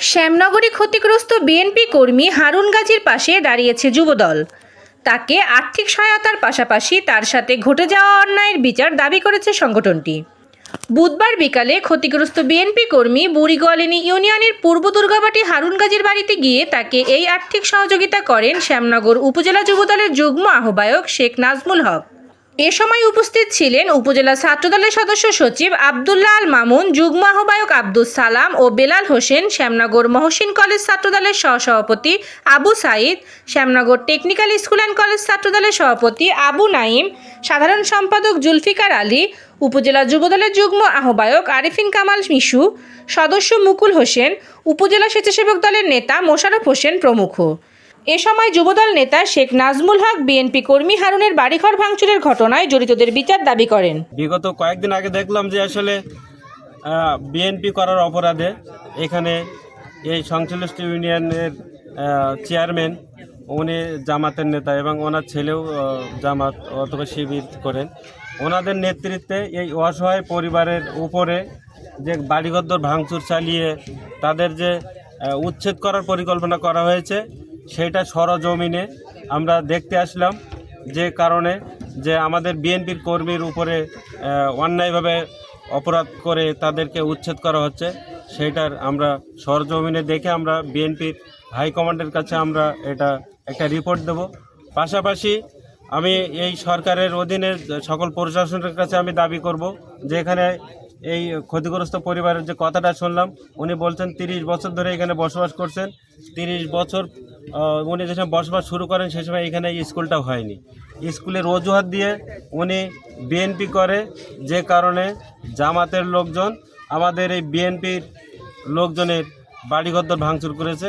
শ্যামনগরে ক্ষতিগ্রস্ত বিএনপি কর্মী হারুন গাজীর পাশে দাঁড়িয়েছে যুবদল। তাকে আর্থিক সহায়তার পাশাপাশি তার সাথে ঘটে যাওয়া অন্যায়ের বিচার দাবি করেছে সংগঠনটি। বুধবার বিকালে ক্ষতিগ্রস্ত বিএনপি কর্মী বুড়িগোয়ালিনী ইউনিয়নের পূর্ব দুর্গাবাটি হারুন গাজীর বাড়িতে গিয়ে তাকে এই আর্থিক সহযোগিতা করেন শ্যামনগর উপজেলা যুবদলের যুগ্ম আহ্বায়ক শেখ নাজমুল হক। এ সময় উপস্থিত ছিলেন উপজেলা ছাত্রদলের সদস্য সচিব আবদুল্লাহ আল মামুন, যুগ্ম আহ্বায়ক আব্দুস সালাম ও বেলাল হোসেন, শ্যামনগর মহসিন কলেজ ছাত্রদলের সহসভাপতি Abu Sayeed, Shyamnagar technical school and college ছাত্রদলের সভাপতি আবু নাইম সাধারণ সম্পাদক জুলফিকার আলী, উপজেলা যুবদলের যুগ্ম আহ্বায়ক আরিফিন কামাল মিশু, সদস্য মুকুল হোসেন, উপজেলা স্বেচ্ছাসেবক দলের নেতা মোশারফ হোসেন প্রমুখ। এ সময় যুবদল নেতা শেখ নাজমুল হক, বিএনপি কর্মী হারুনের বাড়িঘর ভাঙচুরের ঘটনায় জড়িতদের বিচার দাবি করেন। বিগত কয়েকদিন আগে দেখলাম যে আসলে বিএনপি করার অপরাধে এখানে এই সংশ্লিষ্ট ইউনিয়নের চেয়ারম্যান, উনি জামাতের নেতা এবং ওনার ছেলেও জামাত অথবা শিবির করেন। ওনাদের নেতৃত্বে এই অসহায় পরিবারের উপরে যে বাড়িঘর ভাঙচুর চালিয়ে তাদের যে উচ্ছেদ করার পরিকল্পনা করা হয়েছে সেটা সরজমিনে আমরা দেখতে আসলাম যে কারণে যে আমাদের বিএনপির কর্মীর উপরে অন্যায়ভাবে অপরাধ করে তাদেরকে উচ্ছেদ করা হচ্ছে সেইটার আমরা সরজমিনে দেখে আমরা বিএনপির হাইকমান্ডের কাছে আমরা এটা একটা রিপোর্ট দেব। পাশাপাশি আমি এই সরকারের অধীনে সকল প্রশাসনের কাছে আমি দাবি করব যে এখানে এই ক্ষতিগ্রস্ত পরিবারের যে কথাটা শুনলাম, উনি বলছেন তিরিশ বছর ধরে এখানে বসবাস করছেন, তিরিশ বছর উনি যে সময় বসবাস শুরু করেন, সে সময় এখানে স্কুলটা হয়নি। স্কুলের অজুহাত দিয়ে উনি বিএনপি করে, যে কারণে জামাতের লোকজন, আমাদের এই বিএনপির লোকজনের বাড়িঘর ভাঙচুর করেছে।